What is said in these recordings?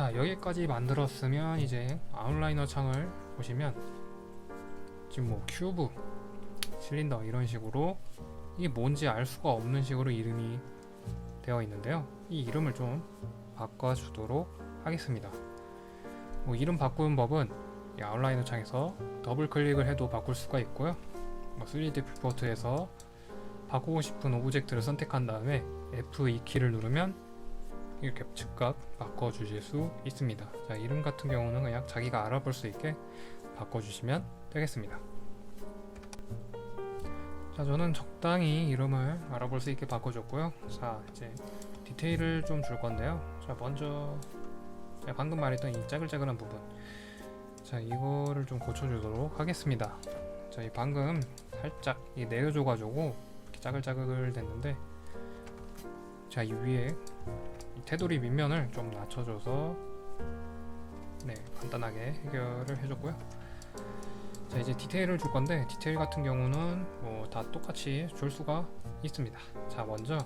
자 여기까지 만들었으면 이제 아웃라이너 창을 보시면 지금 뭐 큐브, 실린더 이런 식으로 이게 뭔지 알 수가 없는 식으로 이름이 되어 있는데요. 이 이름을 좀 바꿔주도록 하겠습니다. 뭐 이름 바꾸는 법은 이 아웃라이너 창에서 더블 클릭을 해도 바꿀 수가 있고요. 뭐 3D 뷰포트에서 바꾸고 싶은 오브젝트를 선택한 다음에 F2 키를 누르면 이렇게 즉각 바꿔주실 수 있습니다. 자, 이름 같은 경우는 그냥 자기가 알아볼 수 있게 바꿔주시면 되겠습니다. 자, 저는 적당히 이름을 알아볼 수 있게 바꿔줬고요. 자, 이제 디테일을 좀 줄 건데요. 자, 먼저 제가 방금 말했던 이 짜글짜글한 부분. 자, 이거를 좀 고쳐주도록 하겠습니다. 자, 이 방금 살짝 이 내려줘가지고 이렇게 짜글짜글 됐는데, 자, 이 위에 이 테두리 밑면을 좀 낮춰줘서 네 간단하게 해결을 해줬고요. 자 이제 디테일을 줄 건데 디테일 같은 경우는 뭐 다 똑같이 줄 수가 있습니다. 자 먼저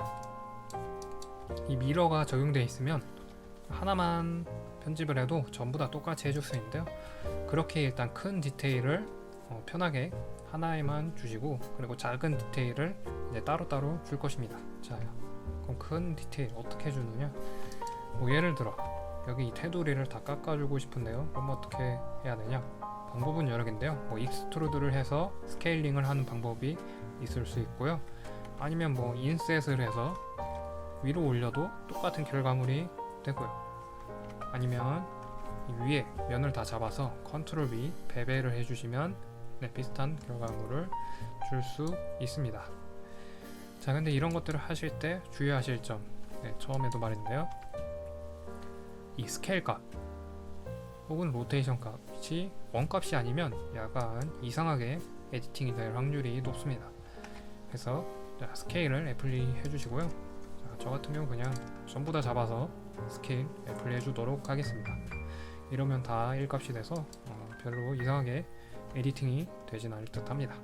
이 미러가 적용되어 있으면 하나만 편집을 해도 전부 다 똑같이 해줄 수 있는데요. 그렇게 일단 큰 디테일을 어, 편하게 하나에만 주시고 그리고 작은 디테일을 이제 따로따로 줄 것입니다. 자 그럼 큰 디테일 어떻게 해주느냐? 뭐 예를 들어 여기 이 테두리를 다 깎아주고 싶은데요. 그럼 어떻게 해야 되냐? 방법은 여러 개인데요. 뭐 익스트루드를 해서 스케일링을 하는 방법이 있을 수 있고요. 아니면 뭐 인셋을 해서 위로 올려도 똑같은 결과물이 되고요. 아니면 이 위에 면을 다 잡아서 컨트롤 V 베벨을 해주시면 네, 비슷한 결과물을 줄 수 있습니다. 자 근데 이런 것들을 하실 때 주의하실 점. 네, 처음에도 말했는데요. 이 스케일 값 혹은 로테이션 값이 원값이 아니면 약간 이상하게 에디팅이 될 확률이 높습니다. 그래서 자, 스케일을 애플리 해주시고요. 자, 저 같은 경우 그냥 전부 다 잡아서 스케일 애플리 해주도록 하겠습니다. 이러면 다 1값이 돼서 어, 별로 이상하게 에디팅이 되진 않을 듯 합니다.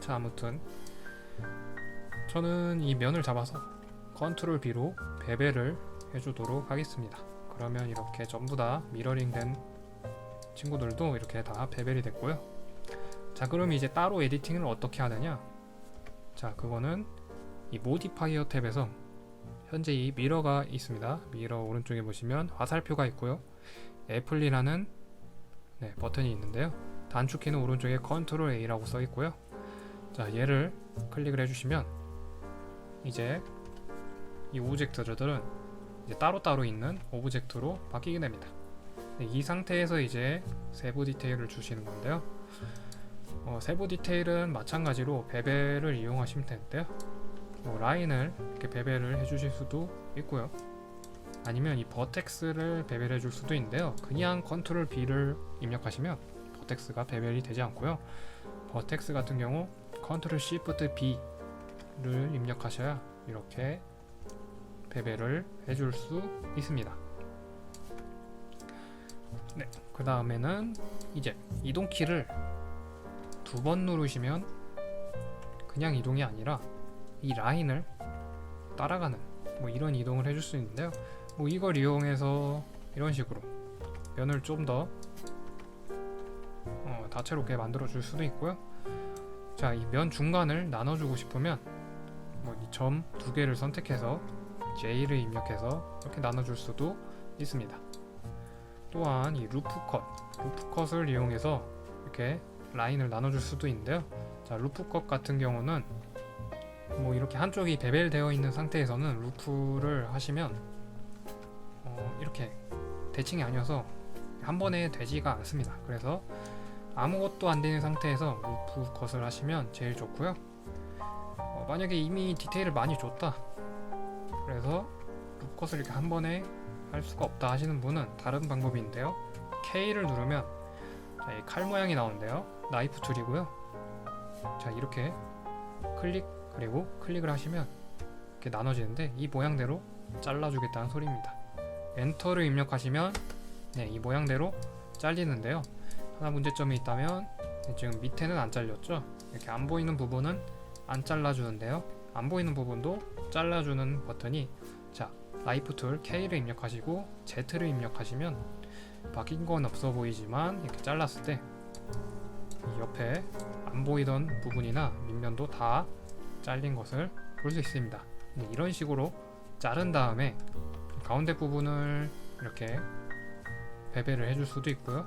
자 아무튼 저는 이 면을 잡아서 컨트롤 B로 베벨을 해주도록 하겠습니다. 그러면 이렇게 전부 다 미러링 된 친구들도 이렇게 다 베벨이 됐고요. 자 그럼 이제 따로 에디팅을 어떻게 하느냐? 자 그거는 이 모디파이어 탭에서 현재 이 미러가 있습니다. 미러 오른쪽에 보시면 화살표가 있고요. 애플리라는 네, 버튼이 있는데요. 단축키는 오른쪽에 컨트롤 A라고 써 있고요. 자 얘를 클릭을 해주시면 이제 이 오브젝트들은 이제 따로따로 있는 오브젝트로 바뀌게 됩니다. 네, 이 상태에서 이제 세부 디테일을 주시는 건데요. 어, 세부 디테일은 마찬가지로 베벨을 이용하시면 되는데요. 뭐 라인을 이렇게 베벨을 해주실 수도 있고요. 아니면 이 버텍스를 베벨해 줄 수도 있는데요. 그냥 컨트롤 B를 입력하시면 버텍스가 베벨이 되지 않고요. 버텍스 같은 경우 컨트롤 Shift B 를 입력하셔야 이렇게 베벨을 해줄 수 있습니다. 네, 그 다음에는 이제 이동 키를 두 번 누르시면 그냥 이동이 아니라 이 라인을 따라가는 뭐 이런 이동을 해줄 수 있는데요. 뭐 이걸 이용해서 이런 식으로 면을 좀더 어, 다채롭게 만들어 줄 수도 있고요. 자, 이 면 중간을 나눠주고 싶으면 뭐 이 점 두 개를 선택해서 J를 입력해서 이렇게 나눠줄 수도 있습니다. 또한 이 루프 컷, 루프 컷을 이용해서 이렇게 라인을 나눠줄 수도 있는데요. 자, 루프 컷 같은 경우는 뭐 이렇게 한쪽이 베벨되어 있는 상태에서는 루프를 하시면 어, 이렇게 대칭이 아니어서 한 번에 되지가 않습니다. 그래서 아무것도 안 되는 상태에서 루프 컷을 하시면 제일 좋고요. 어, 만약에 이미 디테일을 많이 줬다. 그래서 루프 컷을 이렇게 한 번에 할 수가 없다 하시는 분은 다른 방법인데요. K를 누르면 칼 모양이 나오는데요. 나이프 툴이고요. 자 이렇게 클릭 그리고 클릭을 하시면 이렇게 나눠지는데 이 모양대로 잘라주겠다는 소리입니다. 엔터를 입력하시면 네, 이 모양대로 잘리는데요. 하나 문제점이 있다면 네, 지금 밑에는 안 잘렸죠. 이렇게 안 보이는 부분은 안 잘라주는데요. 안 보이는 부분도 잘라주는 버튼이 자 라이프 툴 K를 입력하시고 Z를 입력하시면 바뀐 건 없어 보이지만 이렇게 잘랐을 때이 옆에 안 보이던 부분이나 밑면도 다 잘린 것을 볼 수 있습니다. 네, 이런 식으로 자른 다음에 가운데 부분을 이렇게 배배를 해줄 수도 있고요.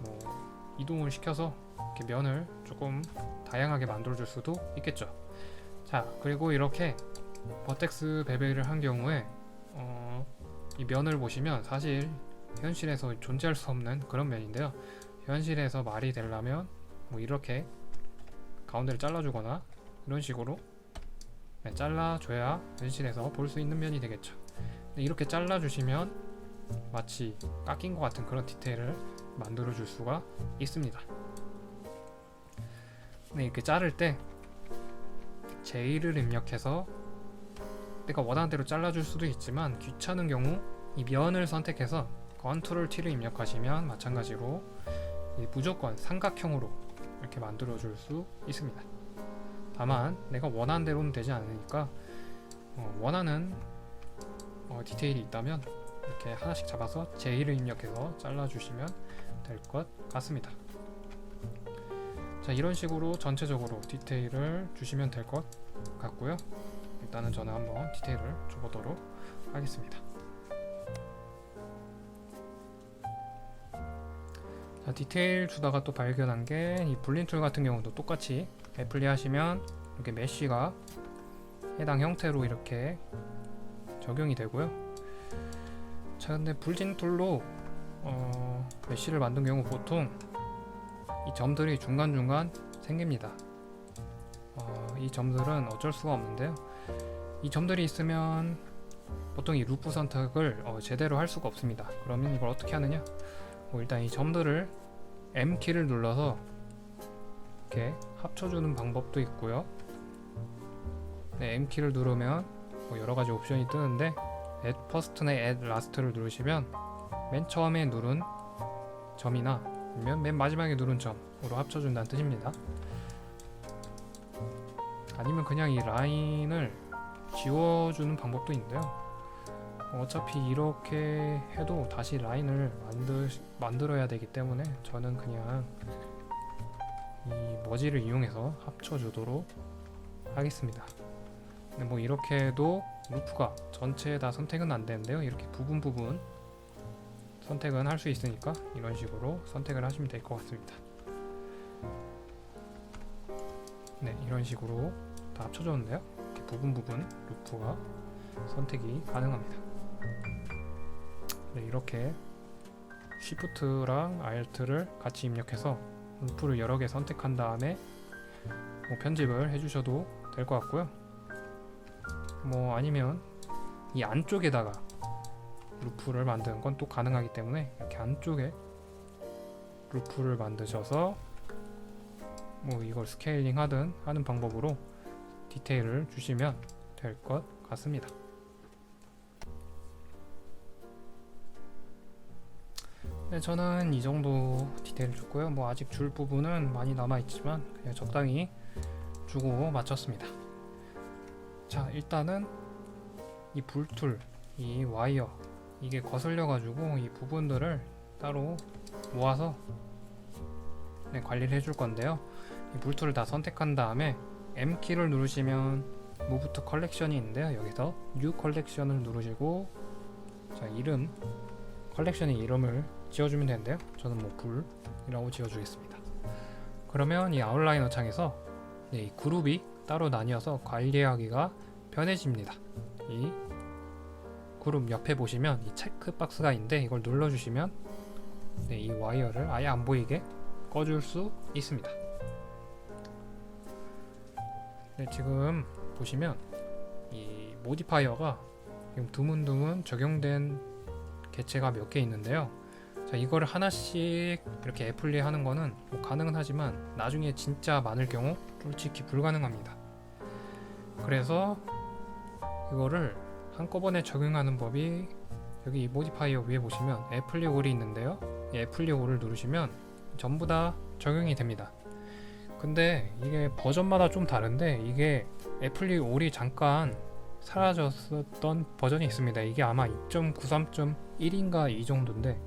뭐 이동을 시켜서 이렇게 면을 조금 다양하게 만들어줄 수도 있겠죠. 자 그리고 이렇게 버텍스 배배를 한 경우에 어, 이 면을 보시면 사실 현실에서 존재할 수 없는 그런 면인데요. 현실에서 말이 되려면 뭐 이렇게 가운데를 잘라주거나 이런 식으로 네, 잘라줘야 현실에서 볼 수 있는 면이 되겠죠. 네, 이렇게 잘라주시면 마치 깎인 것 같은 그런 디테일을 만들어줄 수가 있습니다. 네, 이렇게 자를 때 J를 입력해서 내가 원하는 대로 잘라줄 수도 있지만 귀찮은 경우 이 면을 선택해서 컨트롤 T를 입력하시면 마찬가지로 이 무조건 삼각형으로 이렇게 만들어 줄 수 있습니다. 다만 내가 원하는 대로는 되지 않으니까 어, 원하는 어, 디테일이 있다면 이렇게 하나씩 잡아서 J를 입력해서 잘라주시면 될 것 같습니다. 자 이런 식으로 전체적으로 디테일을 주시면 될 것 같고요. 일단은 저는 한번 디테일을 줘보도록 하겠습니다. 자 디테일 주다가 또 발견한 게 이 불린 툴 같은 경우도 똑같이 애플리 하시면 이렇게 메쉬가 해당 형태로 이렇게 적용이 되고요. 자 근데 불진 툴로 어, 메쉬를 만든 경우 보통 이 점들이 중간중간 생깁니다. 어, 이 점들은 어쩔 수가 없는데요. 이 점들이 있으면 보통 이 루프 선택을 어, 제대로 할 수가 없습니다. 그러면 이걸 어떻게 하느냐? 뭐 일단 이 점들을 M 키를 눌러서 이렇게 합쳐주는 방법도 있고요. 네, M 키를 누르면 뭐 여러 가지 옵션이 뜨는데 Add First나 Add Last를 누르시면 맨 처음에 누른 점이나 아니면 맨 마지막에 누른 점으로 합쳐준다는 뜻입니다. 아니면 그냥 이 라인을 지워주는 방법도 있는데요. 어차피 이렇게 해도 다시 라인을 만들, 만들어야 되기 때문에 저는 그냥 이 머지를 이용해서 합쳐주도록 하겠습니다. 근데 뭐 이렇게 해도 루프가 전체 다 선택은 안 되는데요. 이렇게 부분 부분 선택은 할 수 있으니까 이런 식으로 선택을 하시면 될 것 같습니다. 네, 이런 식으로 다 합쳐졌는데요. 부분 부분 루프가 선택이 가능합니다. 네, 이렇게 Shift랑 Alt를 같이 입력해서 루프를 여러 개 선택한 다음에 뭐 편집을 해주셔도 될 것 같고요. 뭐 아니면 이 안쪽에다가 루프를 만드는 건 또 가능하기 때문에 이렇게 안쪽에 루프를 만드셔서 뭐 이걸 스케일링 하든 하는 방법으로 디테일을 주시면 될 것 같습니다. 네, 저는 이 정도 디테일 줬고요. 뭐 아직 줄 부분은 많이 남아 있지만 그냥 적당히 주고 마쳤습니다. 자, 일단은 이 불툴, 이 와이어 이게 거슬려 가지고 이 부분들을 따로 모아서 네, 관리를 해줄 건데요. 이 불툴을 다 선택한 다음에 M 키를 누르시면 Move to Collection이 있는데요. 여기서 New Collection을 누르시고 자 이름 컬렉션의 이름을 지어주면 되는데요. 저는 뭐 불이라고 지어주겠습니다. 그러면 이 아웃라이너 창에서 네, 이 그룹이 따로 나뉘어서 관리하기가 편해집니다. 이 그룹 옆에 보시면 이 체크 박스가 있는데 이걸 눌러주시면 네, 이 와이어를 아예 안 보이게 꺼줄 수 있습니다. 네, 지금 보시면 이 모디파이어가 지금 드문드문 적용된 개체가 몇 개 있는데요. 자, 이거를 하나씩 이렇게 애플리 하는 거는 뭐 가능은 하지만 나중에 진짜 많을 경우 솔직히 불가능합니다. 그래서 이거를 한꺼번에 적용하는 법이 여기 이 모디파이어 위에 보시면 애플리 올이 있는데요. 이 애플리 올을 누르시면 전부 다 적용이 됩니다. 근데 이게 버전마다 좀 다른데 이게 애플리 올이 잠깐 사라졌었던 버전이 있습니다. 이게 아마 2.93.1인가 이 정도인데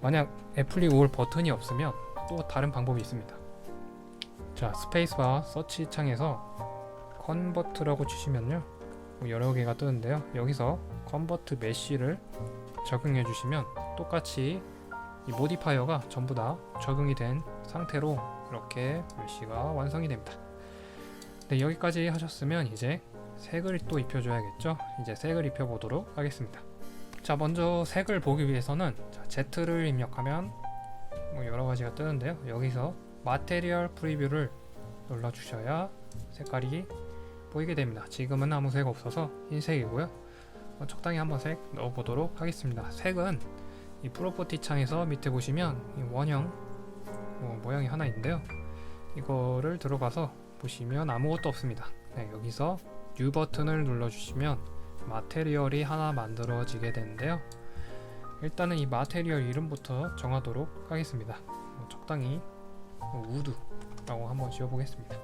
만약 애플리 올 버튼이 없으면 또 다른 방법이 있습니다. 자 스페이스바 서치 창에서 컨버트라고 치시면요 뭐 여러 개가 뜨는데요. 여기서 컨버트 메쉬를 적용해 주시면 똑같이 이 모디파이어가 전부 다 적용이 된 상태로 이렇게 메쉬가 완성이 됩니다. 네, 여기까지 하셨으면 이제 색을 또 입혀줘야겠죠. 이제 색을 입혀보도록 하겠습니다. 자, 먼저 색을 보기 위해서는 자, Z를 입력하면 뭐 여러 가지가 뜨는데요. 여기서 마테리얼 프리뷰를 눌러주셔야 색깔이 보이게 됩니다. 지금은 아무 색 없어서 흰색이고요. 어, 적당히 한번 색 넣어보도록 하겠습니다. 색은 이 프로퍼티 창에서 밑에 보시면 이 원형 어, 모양이 하나 있는데요. 이거를 들어가서 보시면 아무것도 없습니다. 네, 여기서 뉴 버튼을 눌러주시면 마테리얼이 하나 만들어지게 되는데요. 일단은 이 마테리얼 이름부터 정하도록 하겠습니다. 뭐 적당히 뭐 우드라고 한번 지어보겠습니다.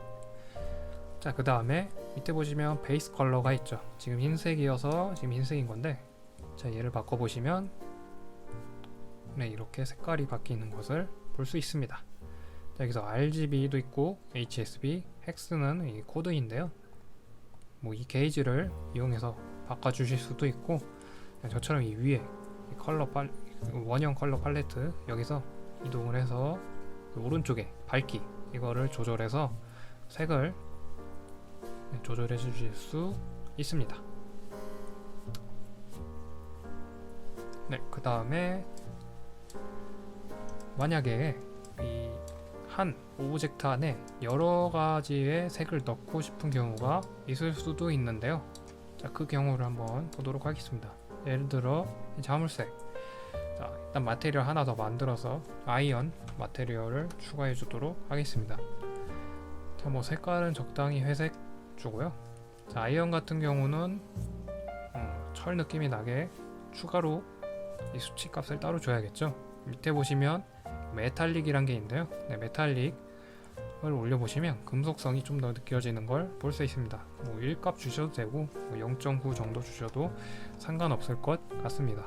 자, 그 다음에 밑에 보시면 베이스 컬러가 있죠. 지금 흰색이어서 지금 흰색인 건데, 자 얘를 바꿔보시면 네 이렇게 색깔이 바뀌는 것을 볼 수 있습니다. 자, 여기서 RGB도 있고 HSB, 헥스는 이 코드인데요. 뭐 이 게이지를 이용해서 바꿔주실 수도 있고 저처럼 이 위에 이 컬러 팔 원형 컬러 팔레트 여기서 이동을 해서 그 오른쪽에 밝기 이거를 조절해서 색을 네, 조절해 주실 수 있습니다. 네, 그 다음에 만약에 이 한 오브젝트 안에 여러 가지의 색을 넣고 싶은 경우가 있을 수도 있는데요. 자, 그 경우를 한번 보도록 하겠습니다. 예를 들어 이 자물색. 자, 일단 마테리얼 하나 더 만들어서 아이언 마테리얼을 추가해 주도록 하겠습니다. 자, 뭐 색깔은 적당히 회색 주고요. 자, 아이언 같은 경우는 어, 철 느낌이 나게 추가로 이 수치 값을 따로 줘야겠죠. 밑에 보시면 메탈릭이란 게 있는데요. 네, 메탈릭을 올려보시면 금속성이 좀 더 느껴지는 걸 볼 수 있습니다. 뭐 1값 주셔도 되고 뭐 0.9 정도 주셔도 상관없을 것 같습니다.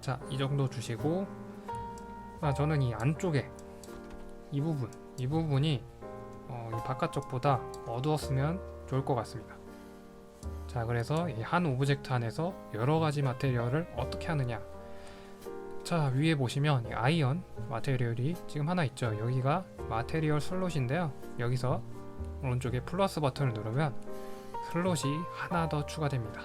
자, 이 정도 주시고 아, 저는 이 안쪽에 이 부분, 이 부분이 어, 이 바깥쪽보다 어두웠으면 좋을 것 같습니다. 자, 그래서 이 한 오브젝트 안에서 여러 가지 마테리얼을 어떻게 하느냐. 자, 위에 보시면 이 아이언 마테리얼이 지금 하나 있죠. 여기가 마테리얼 슬롯인데요. 여기서 오른쪽에 플러스 버튼을 누르면 슬롯이 하나 더 추가됩니다.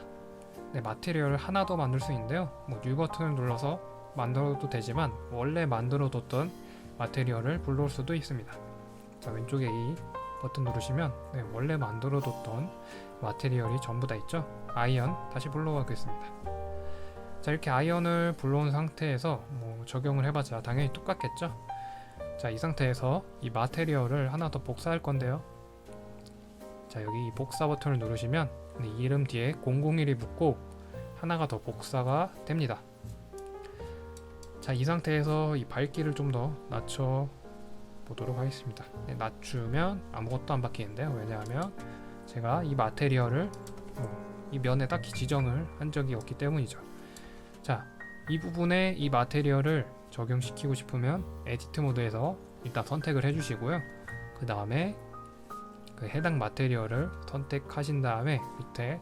네, 마테리얼을 하나 더 만들 수 있는데요. 뭐 뉴 버튼을 눌러서 만들어도 되지만 원래 만들어 뒀던 마테리얼을 불러올 수도 있습니다. 자, 왼쪽에 이 버튼 누르시면 네, 원래 만들어 뒀던 마테리얼이 전부 다 있죠. 아이언 다시 불러가겠습니다. 자 이렇게 아이언을 불러온 상태에서 뭐 적용을 해봤자 당연히 똑같겠죠. 자 이 상태에서 이 마테리얼을 하나 더 복사할 건데요. 자 여기 이 복사 버튼을 누르시면 네, 이 이름 뒤에 001이 붙고 하나가 더 복사가 됩니다. 자 이 상태에서 이 밝기를 좀 더 낮춰 보도록 하겠습니다. 네, 낮추면 아무것도 안 바뀌는데요. 왜냐하면 제가 이 마테리얼을 뭐, 이 면에 딱히 지정을 한 적이 없기 때문이죠. 자, 이 부분에 이 마테리얼을 적용시키고 싶으면 에디트 모드에서 일단 선택을 해주시고요. 그 다음에 그 해당 마테리얼을 선택하신 다음에 밑에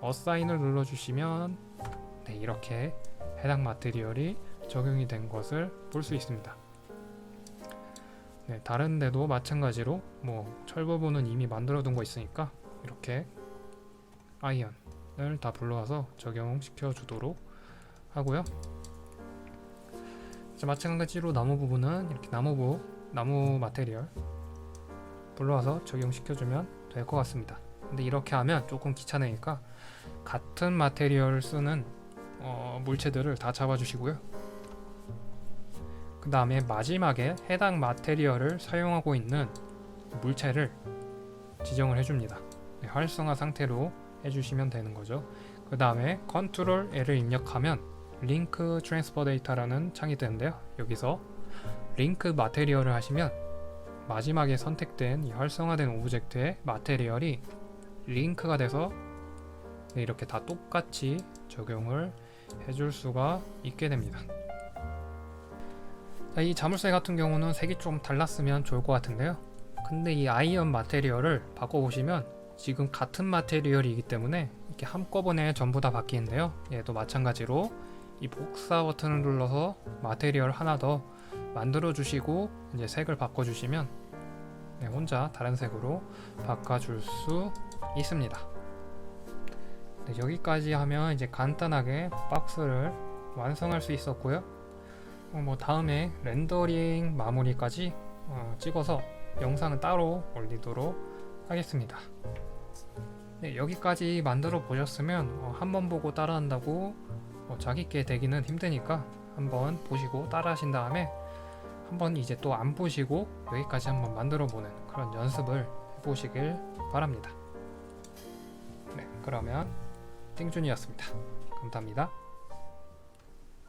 어사인을 눌러주시면 네, 이렇게 해당 마테리얼이 적용이 된 것을 볼 수 있습니다. 네, 다른 데도 마찬가지로 뭐철 부분은 이미 만들어 둔 거 있으니까 이렇게 아이언을 다 불러와서 적용시켜 주도록 하고요. 자, 마찬가지로 나무 부분은 이렇게 나무부 나무 마테리얼 불러와서 적용시켜 주면 될 것 같습니다. 근데 이렇게 하면 조금 귀찮으니까 같은 마테리얼을 쓰는 어, 물체들을 다 잡아주시고요. 그 다음에 마지막에 해당 마테리얼을 사용하고 있는 물체를 지정을 해줍니다. 네, 활성화 상태로 해주시면 되는 거죠. 그 다음에 컨트롤 L을 입력하면 링크 트랜스퍼 데이터라는 창이 뜨는데요. 여기서 링크 마테리얼을 하시면 마지막에 선택된 이 활성화된 오브젝트의 마테리얼이 링크가 돼서 네, 이렇게 다 똑같이 적용을 해줄 수가 있게 됩니다. 자, 이 자물쇠 같은 경우는 색이 좀 달랐으면 좋을 것 같은데요. 근데 이 아이언 마테리얼을 바꿔보시면 지금 같은 마테리얼이기 때문에 이렇게 한꺼번에 전부 다 바뀌는데요. 얘도 마찬가지로 이 복사 버튼을 눌러서 마테리얼 하나 더 만들어 주시고 이제 색을 바꿔 주시면 네, 혼자 다른 색으로 바꿔 줄 수 있습니다. 네, 여기까지 하면 이제 간단하게 박스를 완성할 수 있었고요. 어, 뭐 다음에 렌더링 마무리까지 어, 찍어서 영상은 따로 올리도록 하겠습니다. 네, 여기까지 만들어 보셨으면 어, 한번 보고 따라한다고 어, 자기께 되기는 힘드니까 한번 보시고 따라하신 다음에 한번 이제 또 안 보시고 여기까지 한번 만들어 보는 그런 연습을 해보시길 바랍니다. 네, 그러면 띵준이었습니다. 감사합니다.